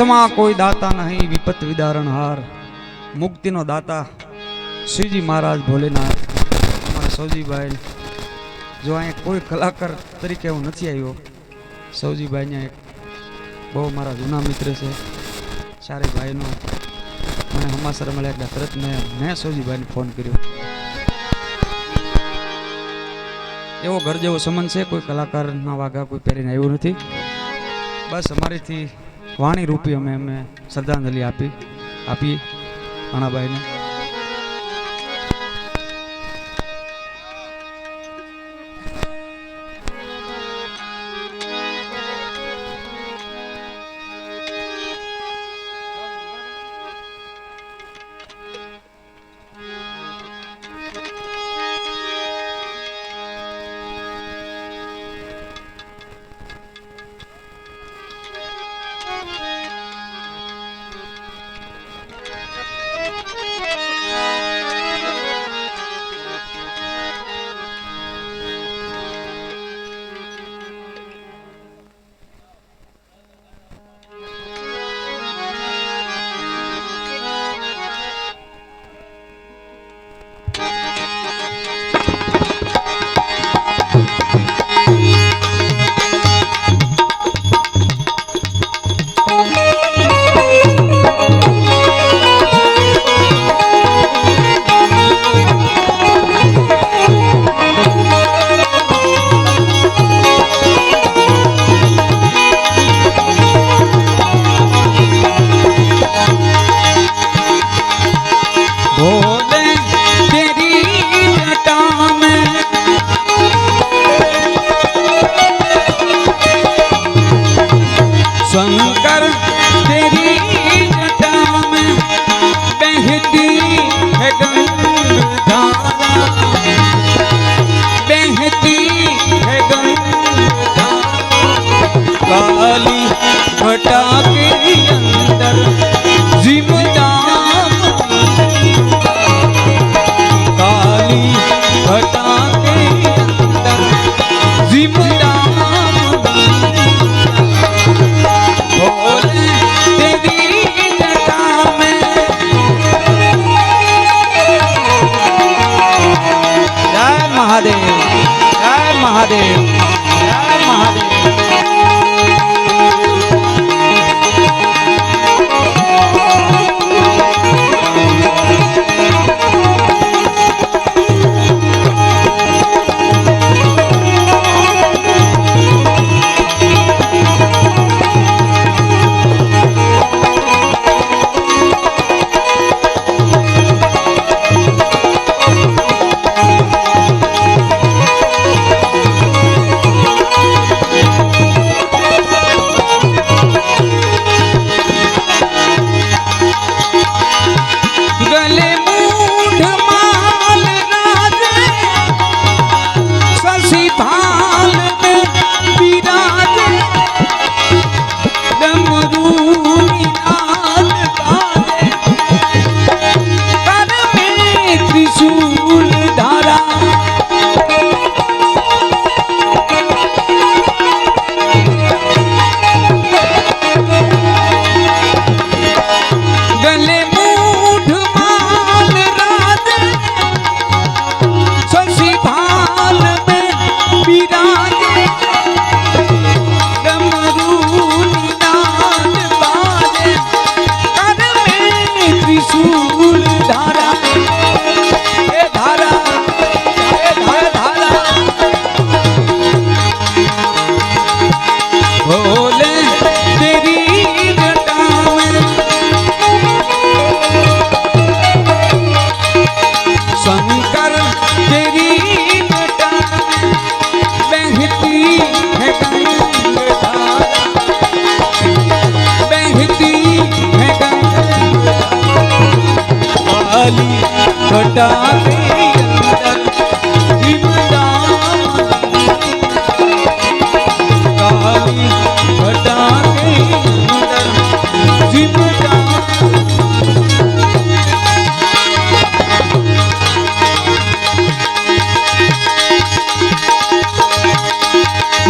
શિવ કોઈ દાતા નહીં વિપત વિદારણ હાર. મુક્તિનો દાતા શ્રીજી મહારાજ ભોલેનાથ. અમારા સૌજીભાઈ, જો અહીંયા કોઈ કલાકાર તરીકે હું નથી આવ્યો, સૌજીભાઈને એક બહુ મારા જૂના મિત્ર છે. ચારે ભાઈનો મને હમાસર મળ્યા એટલે તરત મેં મેં સૌજીભાઈને ફોન કર્યો. એવો ઘર જેવો સંબંધ છે, કોઈ કલાકારના વાઘા કોઈ પહેરીને આવ્યું નથી. બસ અમારીથી વાણી રૂપી અમે અમે શ્રદ્ધાંજલિ આપી આપી અણાબાઈને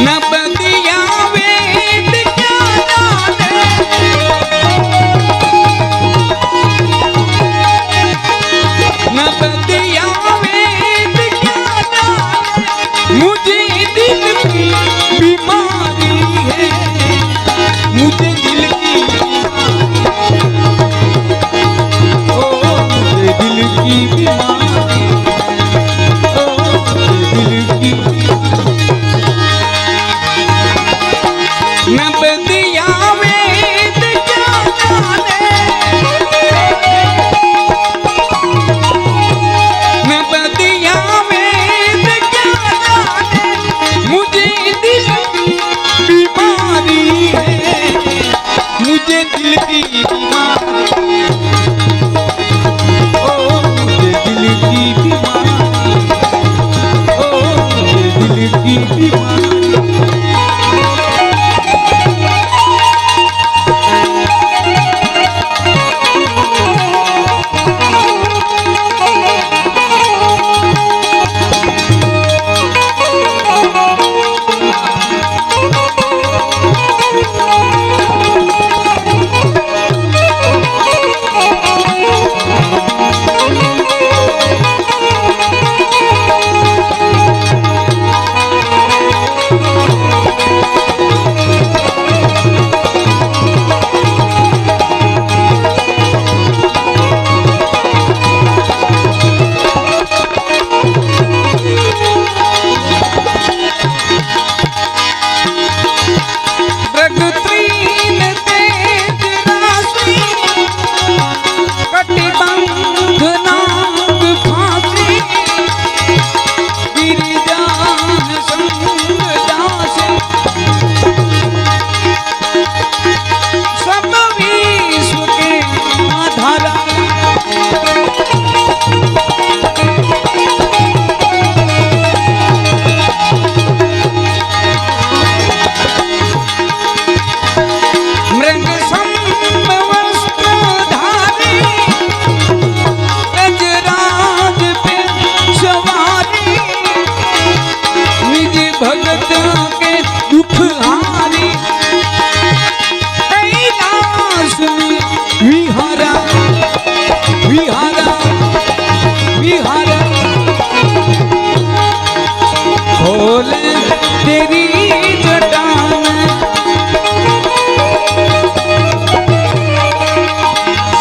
na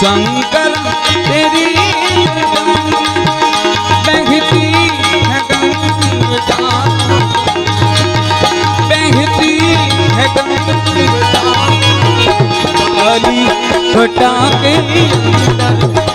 शंकर तेरी बहती है गंगा बहती है गंगा काली घटा के अंदर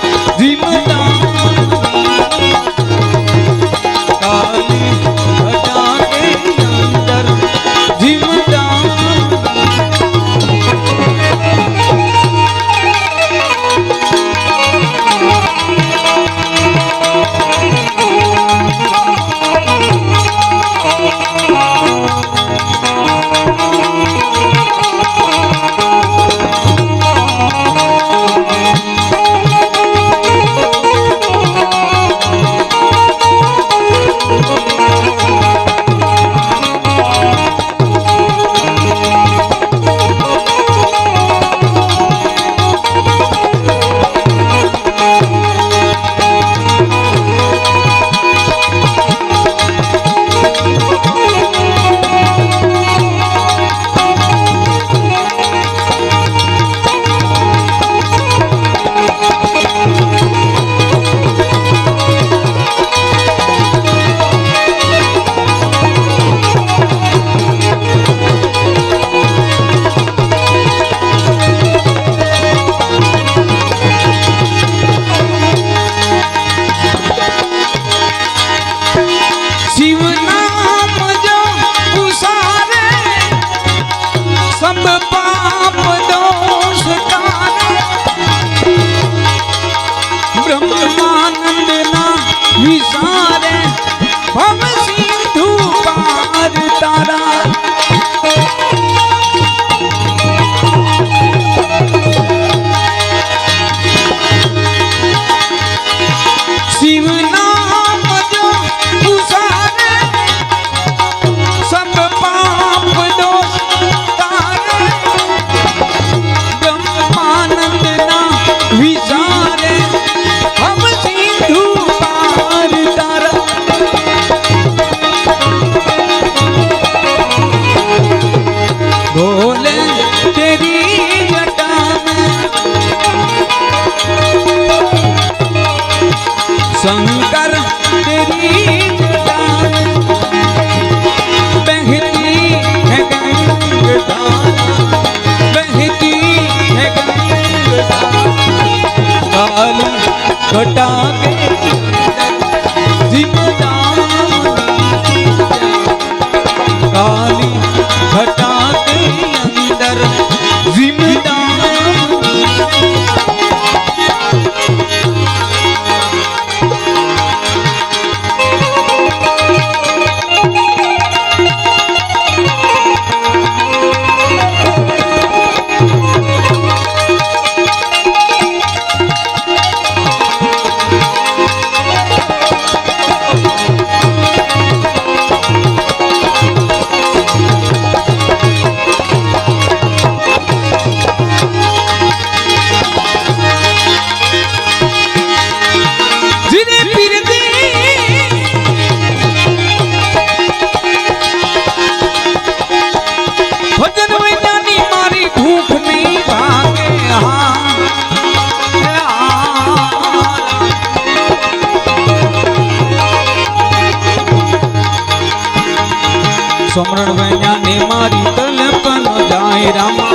સમરણ વૈયાને મારી તલપન જાય રામા.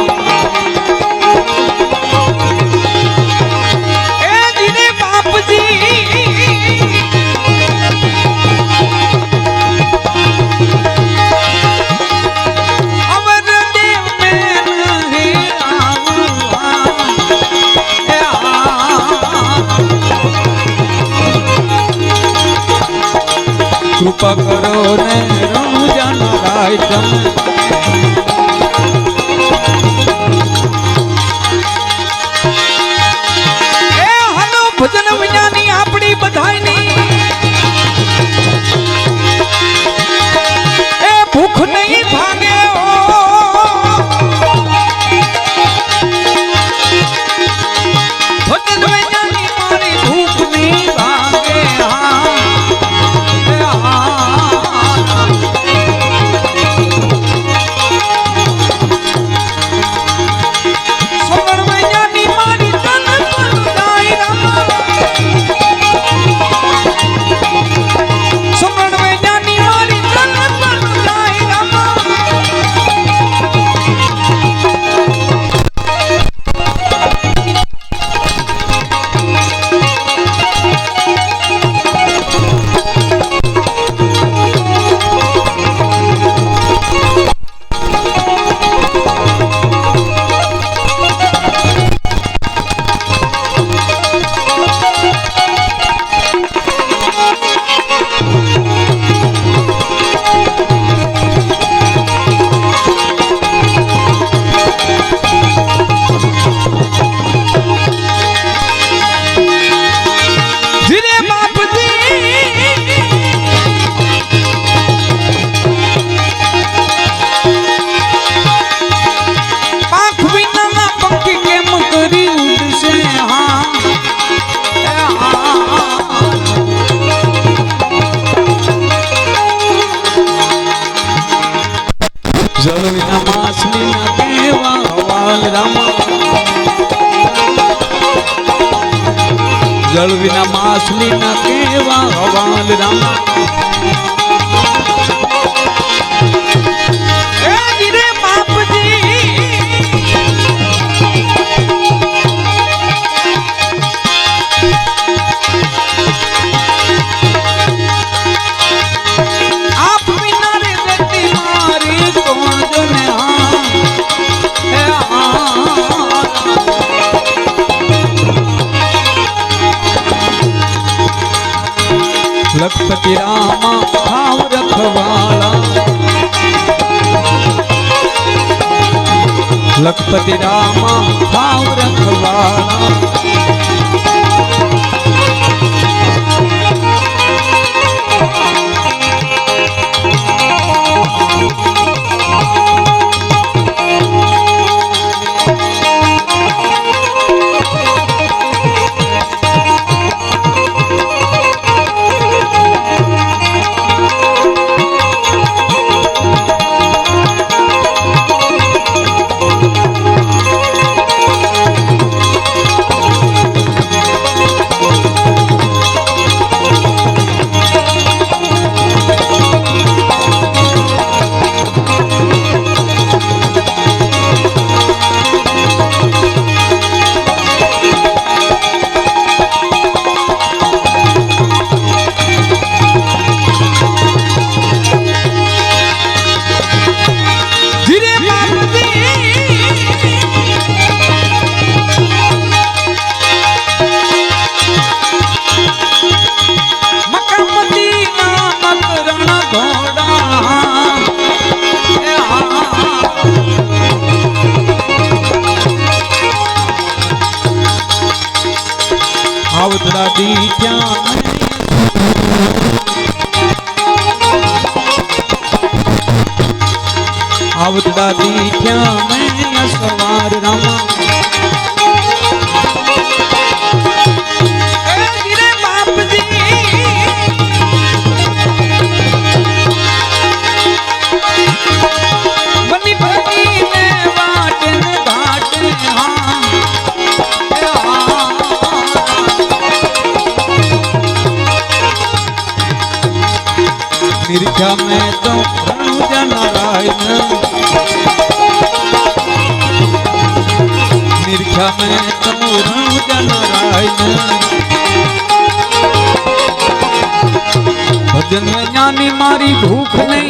કૃપા કરો ને ஆயிட்டம் पतिदा મારી ભૂખ નહીં.